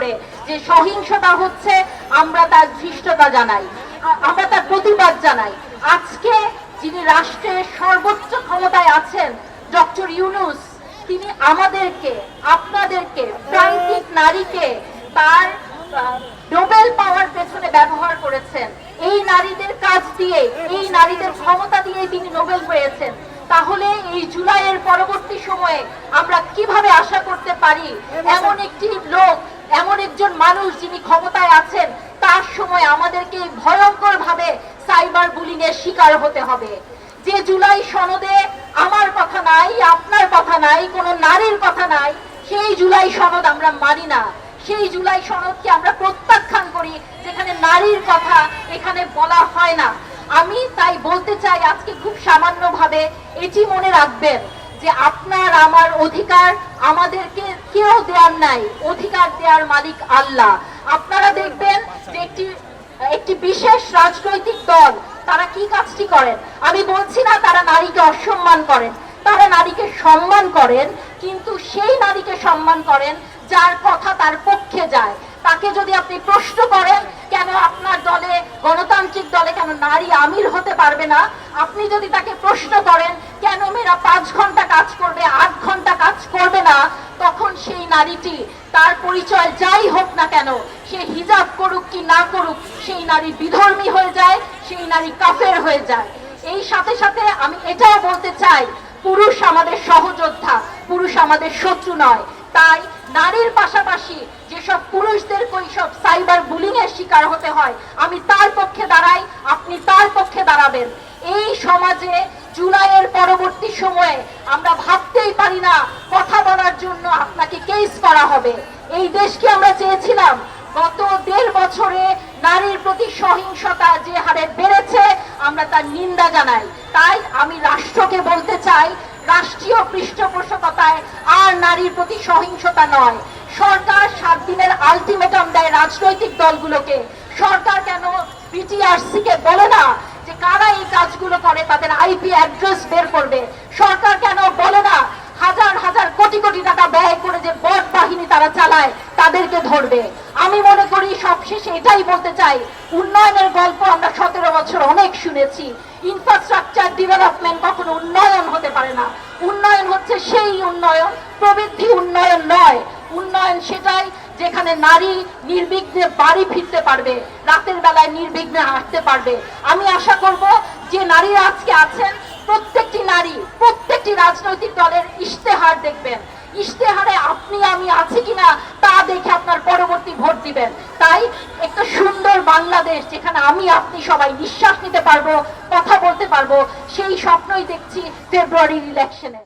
করে যে সহিংসতা হচ্ছে আমরা তার ধৃষ্টতা জানাই আমরা তার প্রতিবাদ জানাই। আজকে যিনি রাষ্ট্রের সর্বোচ্চ ক্ষমতায় আছেন ডক্টর ইউনুস তিনি আমাদেরকে আপনাদেরকে প্রান্তিক নারীকে তার নোবেল পাওয়ার পেছনে ব্যবহার করেছেন। এই নারীদের কাজ দিয়ে এই নারীদের ক্ষমতা দিয়ে তিনি নোবেল পেয়েছেন। তাহলে এই জুলাইয়ের পরবর্তী সময়ে আমরা কীভাবে আশা করতে পারি এমন একটি লোক মানুষ যিনি ক্ষমতায় আছেন, তার সময় আমাদেরকে ভয়ঙ্কর ভাবে সাইবার বুলিং এর শিকার হতে হবে। যে জুলাই সনদে আমার কথা নাই, আপনার কথা নাই, কোনো নারীর কথা নাই, সেই জুলাই সনদ আমরা মানি না। সেই জুলাই সনদকে আমরা প্রত্যাখ্যান করি, যেখানে নারীর কথা এখানে বলা হয় না। আমি তাই বলতে চাই, আজকে খুব সামান্য ভাবে এটি মনে রাখবেন। যে আপনার আমার অধিকার আমাদেরকে কেউ দেওয়ার নাই, অধিকার দেওয়ার মালিক আল্লাহ। আপনারা দেখবেন যে একটি একটি বিশেষ রাজনৈতিক দল, তারা কি কাজটি করেন? আমি বলছি না তারা নারীকে অসম্মান করেন, তারা নারীকে সম্মান করেন, কিন্তু সেই নারীকে সম্মান করেন যার কথা তার পক্ষে যায়। তাকে যদি আপনি প্রশ্ন করেন, কেন আপনার দলে, গণতান্ত্রিক দলে কেন নারী আমির হতে পারবে না? আপনি যদি তাকে প্রশ্ন করেন কেন মেয়েরা পাঁচ ঘণ্টা কাজ করবে, আট ঘণ্টা কাজ করবে না, তখন সেই নারীটি তার পরিচয় যাই হোক না কেন, সে হিজাব করুক কি না করুক, সেই নারী বিধর্মী হয়ে যায়, সেই নারী কাফের হয়ে যায়। এই সাথে সাথে আমি এটাও বলতে চাই, পুরুষ আমাদের সহযোদ্ধা, পুরুষ আমাদের শত্রু নয়। তাই নারীর পাশাপাশি যেসব পুরুষদের সব সাইবার বুলিং এর শিকার হতে হয়, আমি তার পক্ষে দাঁড়াই, আপনি তার পক্ষে দাঁড়াবেন। এই সমাজে জুলাইয়ের পরবর্তী সময়ে আমরা ভাবতেই পারি না কথা বলার জন্য আপনাকে কেস করা হবে। এই দেশকে আমরা চেয়েছিলাম গত দেড় বছরে নারীর প্রতি সহিংসতা যে হারে বেড়েছে, আমরা তার নিন্দা জানাই। তাই আমি রাষ্ট্রকে বলতে চাই, রাষ্ট্রীয় পৃষ্ঠপোষকতায় আর নারীর প্রতি সহিংসতা নয়। সরকার সাত দিনের আলটিমেটাম দেয় রাজনৈতিক দলগুলোকে। সরকার কেন বিটিআরসি কে বলে না কারা এই কাজগুলো করে তাদের আইপি অ্যাড্রেস বের করবে? সরকার কেন বলে না? হাজার হাজার কোটি কোটি টাকা ব্যয় করে যে বট বাহিনী তারা চালায়, তাদেরকে ধরবে। আমি মনে করি সবশেষে এটাই বলতে চাই। উন্নয়নের গল্প আমরা সতেরো বছর অনেক শুনেছি। ইনফ্রাস্ট্রাকচার ডেভেলপমেন্ট কখনো উন্নয়ন হতে পারে না। উন্নয়ন হচ্ছে সেই উন্নয়ন, প্রবৃদ্ধি উন্নয়ন নয়। উন্নয়ন সেটাই যেখানে নারী নির্বিঘ্নে বাড়ি ফিরতে পারবে, রাতের বেলায় নির্বিঘ্নে হাঁটতে পারবে। আমি আশা করব যে নারীরা আজকে আছেন, প্রত্যেকটি নারী, প্রত্যেকটি রাজনৈতিক দলের ইশতেহার দেখবেন। ইশতেহারে আপনি আমি আছি কিনা তা দেখে আপনার পরবর্তী ভোট দিবেন। তাই একটা সুন্দর বাংলাদেশ যেখানে আমি, আপনি সবাই নিঃশ্বাস নিতে পারব, কথা বলতে পারব, সেই স্বপ্নই দেখছি ফেব্রুয়ারির ইলেকশনে